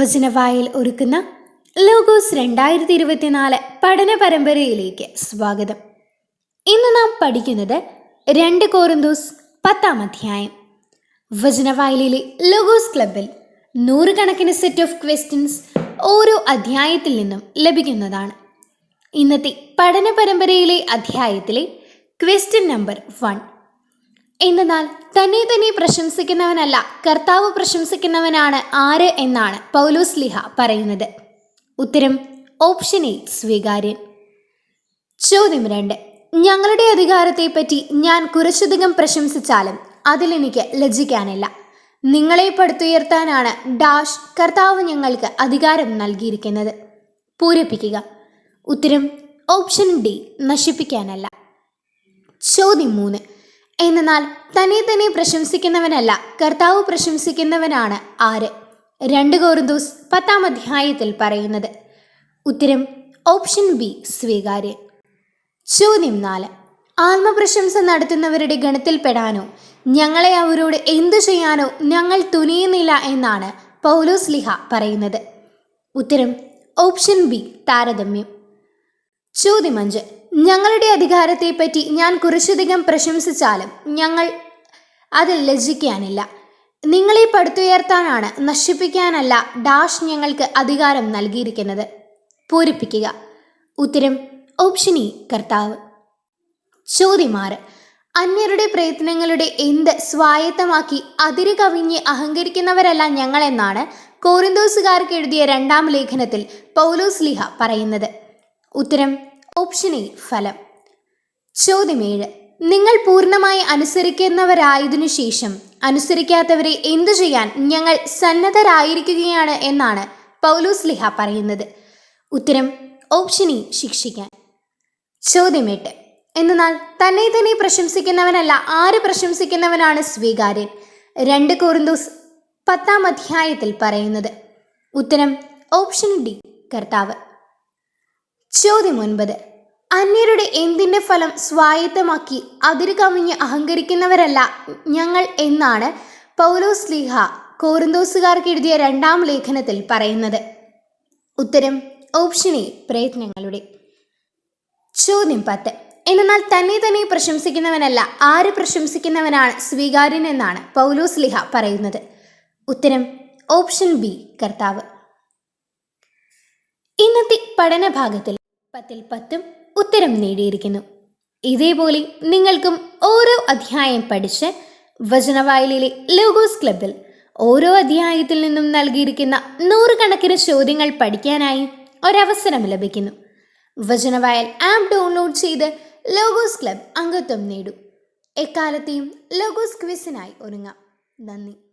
വചനവായിൽ ഒരുക്കുന്ന ലോഗോസ് രണ്ടായിരത്തി ഇരുപത്തിനാല് പഠന പരമ്പരയിലേക്ക് സ്വാഗതം. ഇന്ന് നാം പഠിക്കുന്നത് രണ്ട് കോറിന്തോസ് പത്താം അധ്യായം. വചനവായലിലെ ലോഗോസ് ക്ലബിൽ നൂറുകണക്കിന് സെറ്റ് ഓഫ് ക്വസ്റ്റ്യൻസ് ഓരോ അധ്യായത്തിൽ നിന്നും ലഭിക്കുന്നതാണ്. ഇന്നത്തെ പഠന പരമ്പരയിലെ അധ്യായത്തിലെ ക്വസ്റ്റ്യൻ നമ്പർ വൺ എന്നാൽ തന്നെ തന്നെ പ്രശംസിക്കുന്നവനല്ല കർത്താവ് പ്രശംസിക്കുന്നവനാണ് ആര് എന്നാണ് പൗലോസ് ലിഹ പറയുന്നത്. ഉത്തരം ഓപ്ഷൻ എ സ്വീകാര്യൻ. ചോദ്യം രണ്ട്. ഞങ്ങളുടെ അധികാരത്തെപ്പറ്റി ഞാൻ കുറച്ചധികം പ്രശംസിച്ചാലും അതിലെനിക്ക് ലജ്ജിക്കാനില്ല. നിങ്ങളെ പടുത്തുയർത്താനാണ് ഡാഷ് കർത്താവ് ഞങ്ങൾക്ക് അധികാരം നൽകിയിരിക്കുന്നത്. പൂരിപ്പിക്കുക. ഉത്തരം ഓപ്ഷൻ ഡി നശിപ്പിക്കാനല്ല. ചോദ്യം മൂന്ന്. എന്നാൽ തന്നെ തന്നെ പ്രശംസിക്കുന്നവനല്ല കർത്താവ് പ്രശംസിക്കുന്നവനാണ് ആര്? രണ്ട് കോറിന്തോസ് പത്താം അധ്യായത്തിൽ പറയുന്നത്. ഉത്തരം ഓപ്ഷൻ ബി സ്വീകാര്യം. ചോദ്യം നാല്. ആത്മപ്രശംസ നടത്തുന്നവരുടെ ഗണത്തിൽപ്പെടാനോ ഞങ്ങളെ അവരോട് എന്തു ചെയ്യാനോ ഞങ്ങൾ തുനിയുന്നില്ല എന്നാണ് പൗലോസ് ലിഹ പറയുന്നത്. ഉത്തരം ഓപ്ഷൻ ബി താരതമ്യം. ചോദ്യം അഞ്ച്. ഞങ്ങളുടെ അധികാരത്തെപ്പറ്റി ഞാൻ കുറച്ചധികം പ്രശംസിച്ചാലും ഞങ്ങൾ അതിൽ ലജ്ജിക്കാനില്ല. നിങ്ങളെ പടുത്തുയർത്താനാണ് നശിപ്പിക്കാനല്ല ഡാഷ് ഞങ്ങൾക്ക് അധികാരം നൽകിയിരിക്കുന്നത്. പൂരിപ്പിക്കുക. ഉത്തരം ഓപ്ഷൻ ഇ കർത്താവ്. ചോദ്യം ആറ് അന്യരുടെ പ്രയത്നങ്ങളുടെ എന്ത് സ്വായത്തമാക്കി അതിര് കവിഞ്ഞ് അഹങ്കരിക്കുന്നവരല്ല ഞങ്ങളെന്നാണ് കോറിന്തോസുകാർക്ക് എഴുതിയ രണ്ടാം ലേഖനത്തിൽ പൗലോസ് ലിഹ പറയുന്നത്. ഉത്തരം ഓപ്ഷൻ എ ഫലം. ചോദ്യം ഏഴ് നിങ്ങൾ പൂർണമായി അനുസരിക്കുന്നവരായതിനു ശേഷം അനുസരിക്കാത്തവരെ എന്തു ചെയ്യാൻ ഞങ്ങൾ സന്നദ്ധരായിരിക്കുകയാണ് എന്നാണ് പൗലൂസ് ലിഹ പറയുന്നത്. ഉത്തരം ഓപ്ഷൻ ഇ ശിക്ഷിക്കാൻ. ചോദ്യം എട്ട് എന്നാൽ തന്നെ തന്നെ പ്രശംസിക്കുന്നവനല്ല ആര് പ്രശംസിക്കുന്നവനാണ് സ്വീകാര്യൻ? രണ്ട് കോറിന്തോസ് പത്താം അധ്യായത്തിൽ പറയുന്നത്. ഉത്തരം ഓപ്ഷൻ ഡി കർത്താവ്. ചോദ്യം ഒൻപത്. അന്യരുടെ എന്തിന്റെ ഫലം സ്വായത്തമാക്കി അതിര് കവിഞ്ഞ് അഹങ്കരിക്കുന്നവരല്ല ഞങ്ങൾ എന്നാണ് പൗലോസ് ലീഹ കോറിന്തോസുകാർക്ക് എഴുതിയ രണ്ടാം ലേഖനത്തിൽ പറയുന്നത്. ഉത്തരം ഓപ്ഷൻ എ പ്രയത്നങ്ങളുടെ. ചോദ്യം പത്ത്. എന്നാൽ തന്നെ തന്നെ പ്രശംസിക്കുന്നവനല്ല ആര് പ്രശംസിക്കുന്നവനാണ് സ്വീകാര്യൻ എന്നാണ് പൗലോസ് ലിഹ പറയുന്നത്. ഉത്തരം ഓപ്ഷൻ ബി കർത്താവ്. ഇന്നത്തെ പഠന ഭാഗത്തിൽ പത്തിൽ പത്തും ഉത്തരം നേടിയിരിക്കുന്നു. ഇതേപോലെ നിങ്ങൾക്കും ഓരോ അധ്യായം പഠിച്ച് വചനവായലിലെ ലോഗോസ് ക്ലബിൽ ഓരോ അധ്യായത്തിൽ നിന്നും നൽകിയിരിക്കുന്ന നൂറുകണക്കിന് ചോദ്യങ്ങൾ പഠിക്കാനായി ഒരവസരം ലഭിക്കുന്നു. വചനവായൽ ആപ്പ് ഡൗൺലോഡ് ചെയ്ത് ലോഗോസ് ക്ലബ് അംഗത്വം നേടൂ. എക്കാലത്തെയും ലോഗോസ് ക്വിസിനായി ഒരുങ്ങാം. നന്ദി.